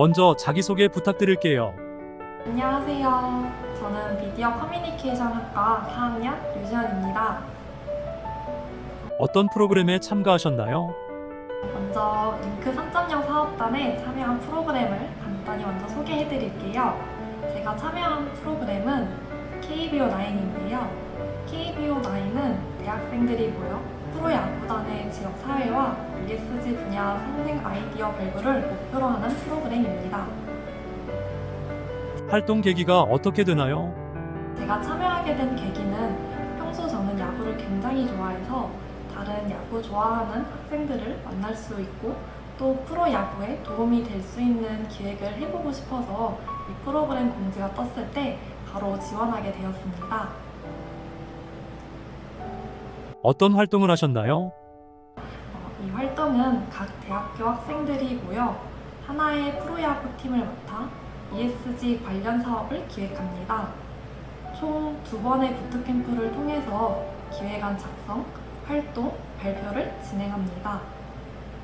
먼저 자기소개 부탁드릴게요. 안녕하세요. 저는 미디어 커뮤니케이션 학과 4학년 유지연입니다. 어떤 프로그램에 참가하셨나요? 먼저 링크 3.0 사업단에 참여한 프로그램을 간단히 먼저 소개해 드릴게요. 제가 참여한 프로그램은 KBO9인데요. KBO9은 대학생들이 모여 프로 야구단의 지역 사회와 ESG 분야 상생 아이디어 발굴을 목표로 하는 프로그램입니다. 활동 계기가 어떻게 되나요? 제가 참여하게 된 계기는 평소 저는 야구를 굉장히 좋아해서 다른 야구 좋아하는 학생들을 만날 수 있고 또 프로 야구에 도움이 될 수 있는 기획을 해보고 싶어서 이 프로그램 공지가 떴을 때 바로 지원하게 되었습니다. 어떤 활동을 하셨나요? 어, 이 활동은 각 대학교 학생들이 모여 하나의 프로야구 팀을 맡아 ESG 관련 사업을 기획합니다. 총 두 번의 부트캠프를 통해서 기획안 작성, 활동, 발표를 진행합니다.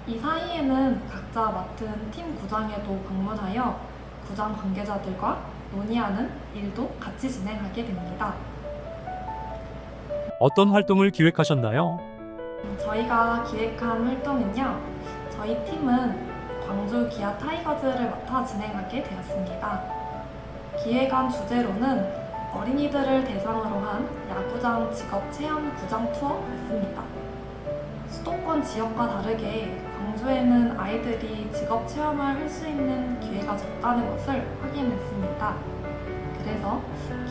이 사이에는 각자 맡은 팀 구장에도 방문하여 구장 관계자들과 논의하는 일도 같이 진행하게 됩니다. 어떤 활동을 기획하셨나요? 저희가 기획한 활동은요. 저희 팀은 광주 기아 타이거즈를 맡아 진행하게 되었습니다. 기획안 주제로는 어린이들을 대상으로 한 야구장 직업 체험 구장 투어였습니다. 수도권 지역과 다르게 광주에는 아이들이 직업 체험을 할 수 있는 기회가 적다는 것을 확인했습니다. 그래서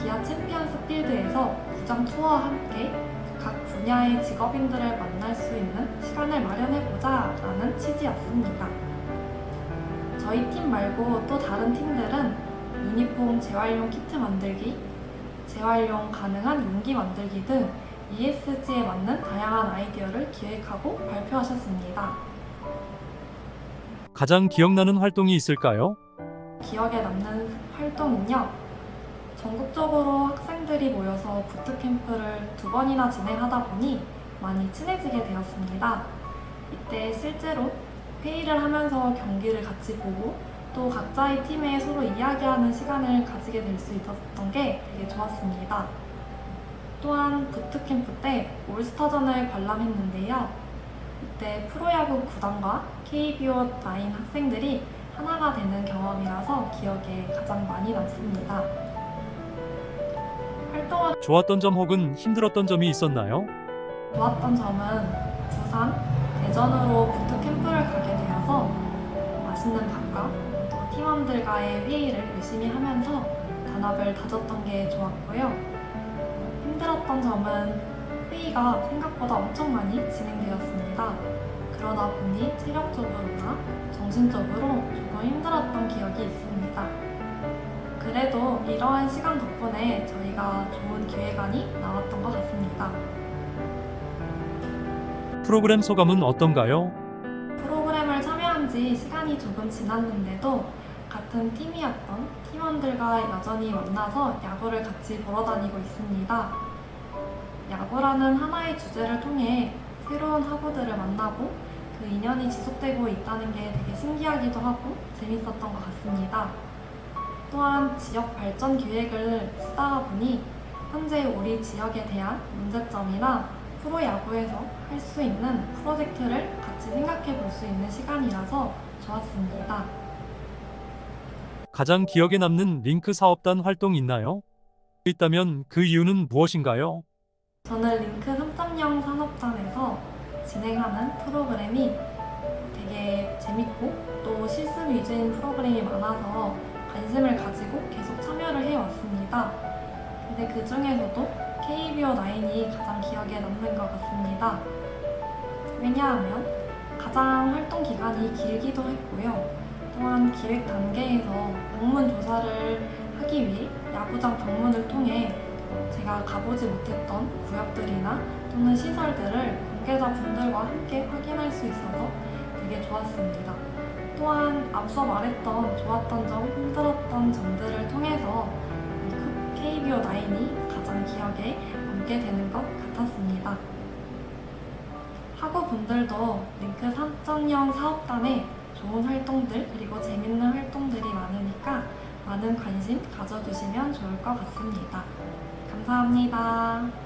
기아 챔피언스 필드에서 구장 투어와 함께 각 분야의 직업인들을 만날 수 있는 시간을 마련해보자 라는 취지였습니다. 저희 팀 말고 또 다른 팀들은 유니폼 재활용 키트 만들기, 재활용 가능한 용기 만들기 등 ESG에 맞는 다양한 아이디어를 기획하고 발표하셨습니다. 가장 기억나는 활동이 있을까요? 기억에 남는 활동은요. 전국적으로 학생들이 모여서 부트캠프를 두 번이나 진행하다 보니 많이 친해지게 되었습니다. 이때 실제로 회의를 하면서 경기를 같이 보고 또 각자의 팀에 서로 이야기하는 시간을 가지게 될 수 있었던 게 되게 좋았습니다. 또한 부트캠프 때 올스타전을 관람했는데요. 이때 프로야구 구단과 KBO 9 학생들이 하나가 되는 경험이라서 기억에 가장 많이 남습니다. 활동을 좋았던 점 혹은 힘들었던 점이 있었나요? 좋았던 점은 부산, 대전으로 부트 캠프를 가게 되어서 맛있는 밥과 또 팀원들과의 회의를 열심히 하면서 단합을 다졌던 게 좋았고요. 힘들었던 점은 회의가 생각보다 엄청 많이 진행되었습니다. 그러다 보니 체력적으로나 정신적으로 조금 힘들었던 기억이 있습니다. 그래도 이러한 시간 덕분에 저희가 좋은 기획안이 나왔던 것 같습니다. 프로그램 소감은 어떤가요? 프로그램을 참여한 지 시간이 조금 지났는데도 같은 팀이었던 팀원들과 여전히 만나서 야구를 같이 보러 다니고 있습니다. 야구라는 하나의 주제를 통해 새로운 하구들을 만나고 그 인연이 지속되고 있다는 게 되게 신기하기도 하고 재밌었던 것 같습니다. 또한 지역 발전 기획을 쓰다가 보니 현재 우리 지역에 대한 문제점이나 프로야구에서 할 수 있는 프로젝트를 같이 생각해 볼 수 있는 시간이라서 좋았습니다. 가장 기억에 남는 링크 사업단 활동 있나요? 있다면 그 이유는 무엇인가요? 저는 링크 3.0 산업단에서 진행하는 프로그램이 되게 재밌고 또 실습 위주인 프로그램이 많아서 관심을 가지고 계속 참여를 해왔습니다. 근데 그 중에서도 KBO 9이 가장 기억에 남는 것 같습니다. 왜냐하면 가장 활동 기간이 길기도 했고요. 또한 기획 단계에서 방문 조사를 하기 위해 야구장 방문을 통해 제가 가보지 못했던 구역들이나 또는 시설들을 관계자분들과 함께 확인할 수 있어서 되게 좋았습니다. 또한 앞서 말했던 좋았던 점, 힘들었던 점들을 통해서 이 KBO 9이 가장 기억에 남게 되는 것 같았습니다. 학우 분들도 링크 3.0 사업단에 좋은 활동들 그리고 재밌는 활동들이 많으니까 많은 관심 가져주시면 좋을 것 같습니다. 감사합니다.